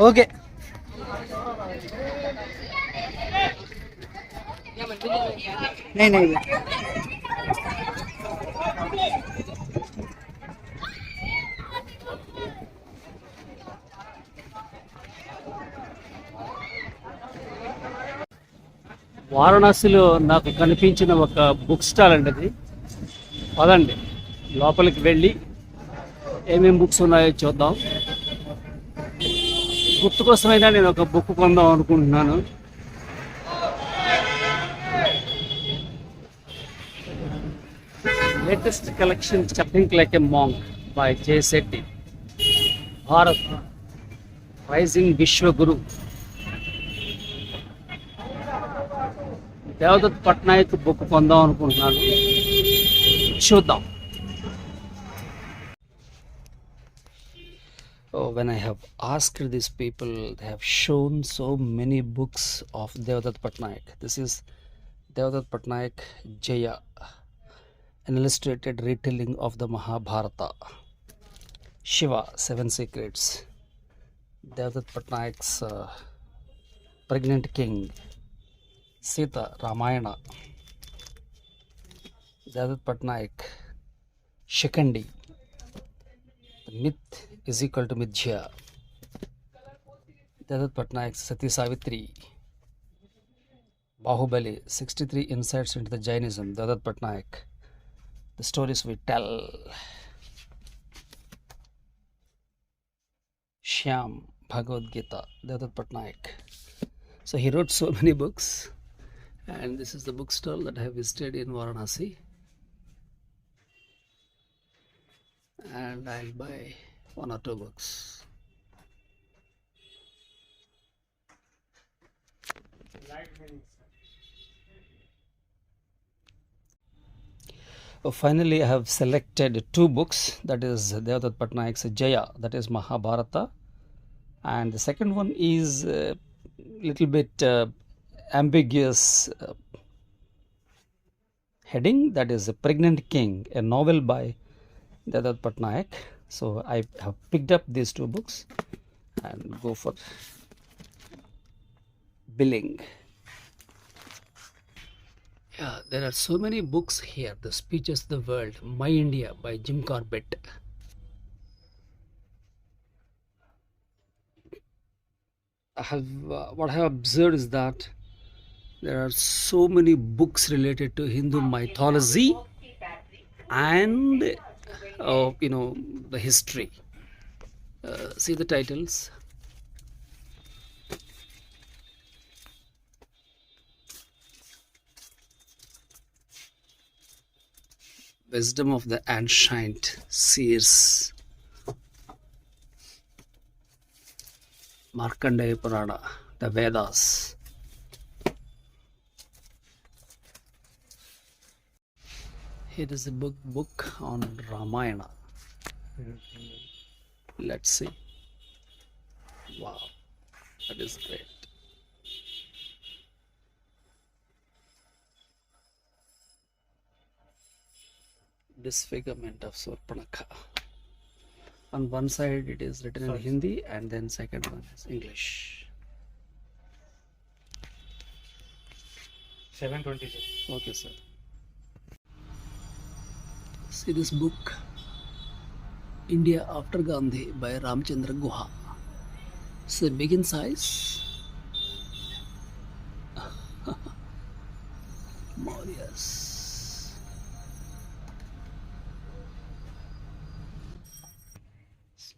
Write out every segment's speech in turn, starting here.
Okay नहीं नहीं వారణాసిలో నాకు కనిపించిన ఒక బుక్ స్టాల్ అండి అది పదండి లోపలికి వెళ్ళి ఏమేమి బుక్స్ ఉన్నాయో చూద్దాం గుర్తు కోసమైనా నేను ఒక బుక్ కొందాం అనుకుంటున్నాను. Latest collection stepping like a monk by Jay Shetty Bharat rising Vishwaguru Devdutt Pattanaik book కొందాం అనుకుంటున్నాను. చూద్దాం. Oh, when I have asked these people, they have shown so many books of Devadatt Patnaik. This is Devadatt Patnaik Jaya, an illustrated retelling of the Mahabharata. Shiva, Seven Secrets. Devadatt Patnaik's uh, Pregnant King. Sita, Ramayana. Devadatt Patnaik, Shikandi. The myth is equal to Mithya Dutt Pattanaik Sati Savitri Bahubali sixty three insights into the Jainism Dutt Pattanaik the stories we tell Shyam Bhagavad Gita Dutt Pattanaik so he wrote so many books and this is the book stall that have visited in Varanasi and I bye one or two books. Oh, finally, I have selected two books. That is Devadatt Patnaik's Jaya, that is Mahabharata, and the second one is a little bit uh, ambiguous uh, heading. That is a Pregnant King, a novel by Devadatt Patnaik. So I have picked up these two books and go for billing. Yeah, there are so many books here. The Speeches of the World, My India by Jim Corbett. I have uh, what I have observed is that there are so many books related to Hindu mythology and uh, you know the history. Uh, see the titles. Wisdom of the ancient seers. Markandeya Purana, the Vedas. Here is a book book on Ramayana. Let's see. Wow, that is great. Disfigurement of Surpanakha. On one side it is written in Hindi and then second one is English. 726. Okay, sir. See this book, India After Gandhi by Ramchandra Guha. It's a big in size. Maurya's.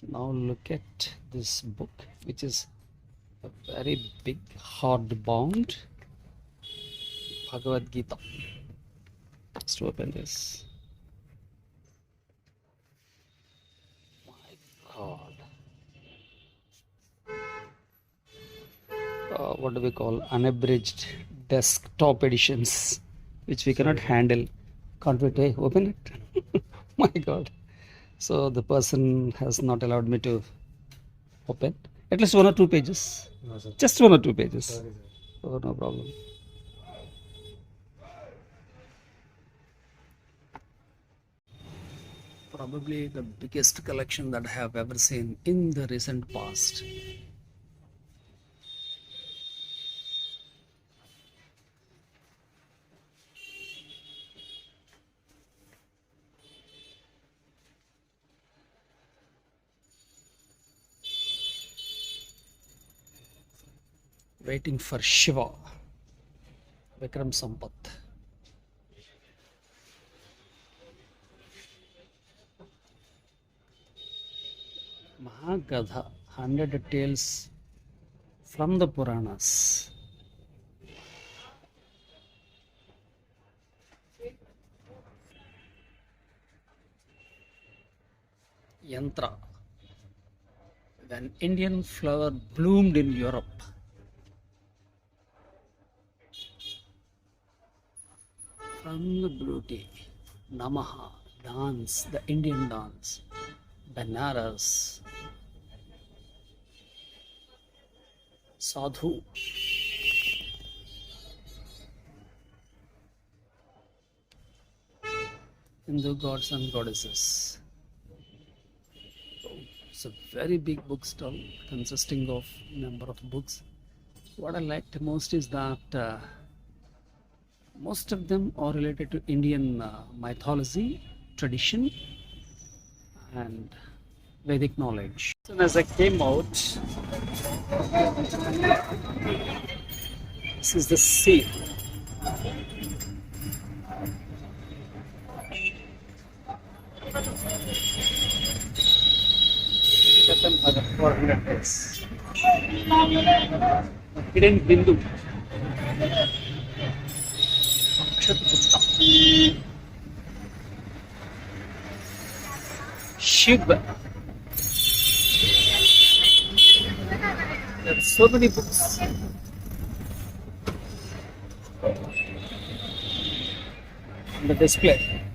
Now look at this book, which is a very big hardbound Bhagavad Gita. Let's open this. God. Uh, what do we call unabridged desktop editions, which we cannot handle. Can't we take, open it? My God. So the person has not allowed me to open at least one or two pages. No. Just one or two pages. Sorry. Oh, no problem. probably the biggest collection that I have ever seen in the recent past. Waiting for Shiva, Vikram Sampath. Mahagadha, 100 tales from the Puranas. Yantra. When Indian flower bloomed in Europe. From the beauty, Namaha, dance, the Indian dance, Banaras, Sadhu. Hindu gods and goddesses. It's a very big bookstall consisting of number of books. What I liked most is that uh, most of them are related to Indian uh, mythology, tradition, and Vedic knowledge. So as I came out, this is the sea. Chatan Bhagat, 400 days. Hidden Bindu. Akshat Gupta. Shiv. There so many books. The display.